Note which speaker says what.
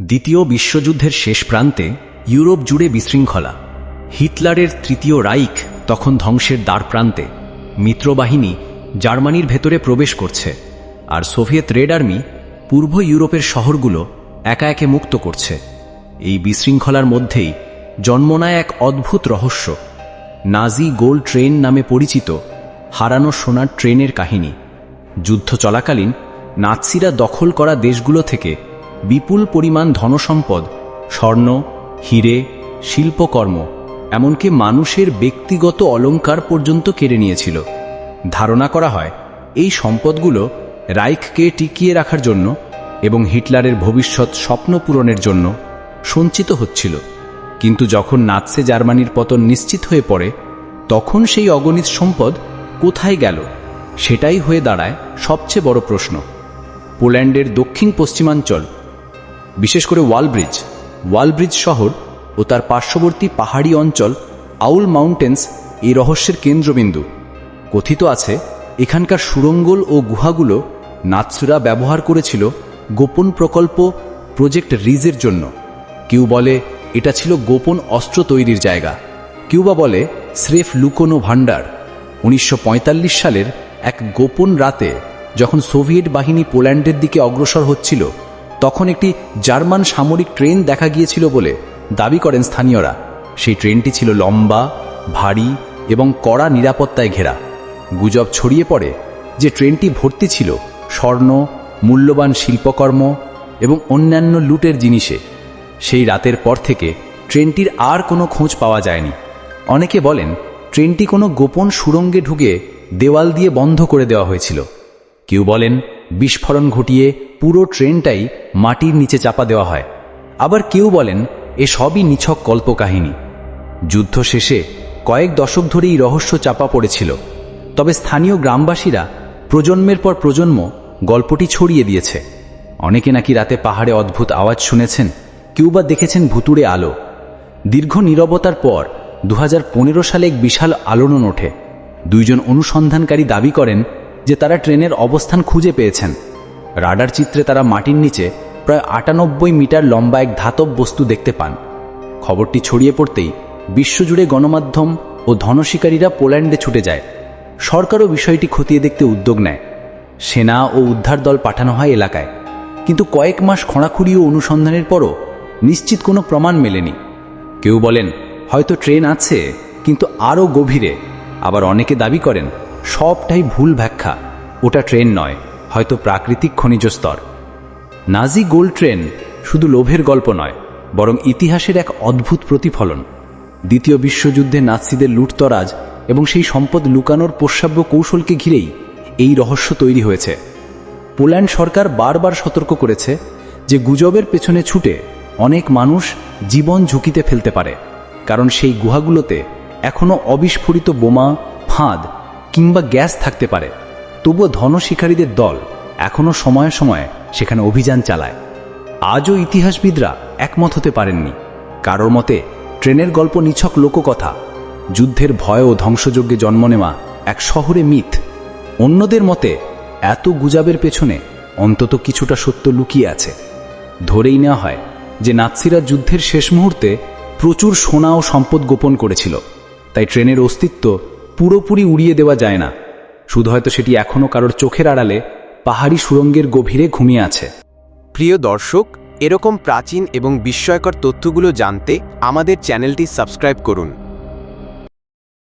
Speaker 1: দ্বিতীয় বিশ্বযুদ্ধের শেষ প্রান্তে ইউরোপ জুড়ে বিশৃঙ্খলা। হিটলারের তৃতীয় রাইক তখন ধ্বংসের দ্বার প্রান্তে। মিত্রবাহিনী জার্মানির ভেতরে প্রবেশ করছে আর সোভিয়েত রেড আর্মি পূর্ব ইউরোপের শহরগুলো একা একে মুক্ত করছে। এই বিশৃঙ্খলার মধ্যেই জন্ম এক অদ্ভুত রহস্য। নাজি গোল্ড ট্রেন নামে পরিচিত হারানো সোনার ট্রেনের কাহিনী। যুদ্ধ চলাকালীন নাৎসিরা দখল করা দেশগুলো থেকে বিপুল পরিমাণ ধনসম্পদ, স্বর্ণ, হিরে, শিল্পকর্ম, এমনকি মানুষের ব্যক্তিগত অলংকার পর্যন্ত কেড়ে নিয়েছিল। ধারণা করা হয়, এই সম্পদগুলো রাইককে টিকিয়ে রাখার জন্য এবং হিটলারের ভবিষ্যৎ স্বপ্ন পূরণের জন্য সঞ্চিত হচ্ছিল। কিন্তু যখন নাৎসে জার্মানির পতন নিশ্চিত হয়ে পড়ে, তখন সেই অগণিত সম্পদ কোথায় গেল, সেটাই হয়ে দাঁড়ায় সবচেয়ে বড় প্রশ্ন। পোল্যান্ডের দক্ষিণ পশ্চিমাঞ্চল বিশেষ করে ওয়ালব্রিজ। ওয়ালব্রিজ শহর ও তার পার্শ্ববর্তী পাহাড়ি অঞ্চল আউল মাউন্টেন্স এই রহস্যের কেন্দ্রবিন্দু। কথিত আছে, এখানকার সুরঙ্গল ও গুহাগুলো নাৎসুরা ব্যবহার করেছিল গোপন প্রকল্প প্রজেক্ট রিজের জন্য। কেউ বলে, এটা ছিল গোপন অস্ত্র তৈরির জায়গা। কেউ বা বলে, স্রেফ লুকোনো ভাণ্ডার। উনিশশো পঁয়তাল্লিশ সালের এক গোপন রাতে যখন সোভিয়েট বাহিনী পোল্যান্ডের দিকে অগ্রসর হচ্ছিল তখন একটি জার্মান সামরিক ট্রেন দেখা গিয়েছিল বলে দাবি করেন স্থানীয়রা। সেই ট্রেনটি ছিল লম্বা, ভারী এবং কড়া নিরাপত্তায় ঘেরা। গুজব ছড়িয়ে পড়ে যে ট্রেনটি ভর্তি ছিল স্বর্ণ, মূল্যবান শিল্পকর্ম এবং অন্যান্য লুটের জিনিসে। সেই রাতের পর থেকে ট্রেনটির আর কোনো খোঁজ পাওয়া যায়নি। অনেকে বলেন ট্রেনটি কোনো গোপন সুড়ঙ্গে ঢুকে দেওয়াল দিয়ে বন্ধ করে দেওয়া হয়েছিল। কেউ বলেন বিস্ফোরণ ঘটিয়ে পুরো ট্রেনটাই মাটির নিচে চাপা দেওয়া হয়। আবার কেউ বলেন, এ সবই নিছক কল্পকাহিনী। যুদ্ধ শেষে কয়েক দশক ধরে এই রহস্য চাপা পড়েছিল। তবে স্থানীয় গ্রামবাসীরা প্রজন্মের পর প্রজন্ম গল্পটি ছড়িয়ে দিয়েছে। অনেকে নাকি রাতে পাহাড়ে অদ্ভুত আওয়াজ শুনেছেন, কেউ বা দেখেছেন ভুতুড়ে আলো। দীর্ঘ নীরবতার পর দু হাজার পনেরো সালে এক বিশাল আলোড়ন ওঠে। দুইজন অনুসন্ধানকারী দাবি করেন যে তারা ট্রেনের অবস্থান খুঁজে পেয়েছেন। রাডার চিত্রে তারা মাটির নিচে প্রায় আটানব্বই মিটার লম্বা এক ধাতব বস্তু দেখতে পান। খবরটি ছড়িয়ে পড়তেই বিশ্বজুড়ে গণমাধ্যম ও ধনশিকারীরা পোল্যান্ডে ছুটে যায়। সরকারও বিষয়টি খতিয়ে দেখতে উদ্যোগ নেয়। সেনা ও উদ্ধার দল পাঠানো হয় এলাকায়। কিন্তু কয়েক মাস খোঁড়াখুড়ি ও অনুসন্ধানের পরও নিশ্চিত কোনো প্রমাণ মেলেনি। কেউ বলেন, হয়তো ট্রেন আছে, কিন্তু আরও গভীরে। আবার অনেকে দাবি করেন সবটাই ভুল ব্যাখ্যা। ওটা ট্রেন নয়, হয়তো প্রাকৃতিক খনিজ স্তর। নাজি গোল্ড ট্রেন শুধু লোভের গল্প নয়, বরং ইতিহাসের এক অদ্ভুত প্রতিফলন। দ্বিতীয় বিশ্বযুদ্ধে নাৎসিদের লুটতরাজ এবং সেই সম্পদ লুকানোর প্রস্রাব্য কৌশলকে ঘিরেই এই রহস্য তৈরি হয়েছে। পোল্যান্ড সরকার বারবার সতর্ক করেছে যে গুজবের পেছনে ছুটে অনেক মানুষ জীবন ঝুঁকিতে ফেলতে পারে, কারণ সেই গুহাগুলোতে এখনও অবিস্ফোরিত বোমা, ফাঁদ কিংবা গ্যাস থাকতে পারে, তবুও ধনশিকারীদের দল এখনও সময়ে সময়ে সেখানে অভিযান চালায়। আজও ইতিহাসবিদরা একমত হতে পারেননি। কারোর মতে, ট্রেনের গল্প নিছক লোককথা, যুদ্ধের ভয় ও ধ্বংসযজ্ঞে জন্ম নেওয়া এক শহরে মিথ। অন্যদের মতে, এত গুজাবের পেছনে অন্তত কিছুটা সত্য লুকিয়ে আছে। ধরেই নেওয়া হয় যে নাৎসিরা যুদ্ধের শেষ মুহূর্তে প্রচুর সোনা ও সম্পদ গোপন করেছিল, তাই ট্রেনের অস্তিত্ব পুরোপুরি উড়িয়ে দেওয়া যায় না। শুধু হয়তো সেটি এখনও কারোর চোখের আড়ালে পাহাড়ি সুরঙ্গের গভীরে ঘুমিয়ে আছে।
Speaker 2: প্রিয় দর্শক, এরকম প্রাচীন এবং বিস্ময়কর তথ্যগুলো জানতে আমাদের চ্যানেলটি সাবস্ক্রাইব করুন।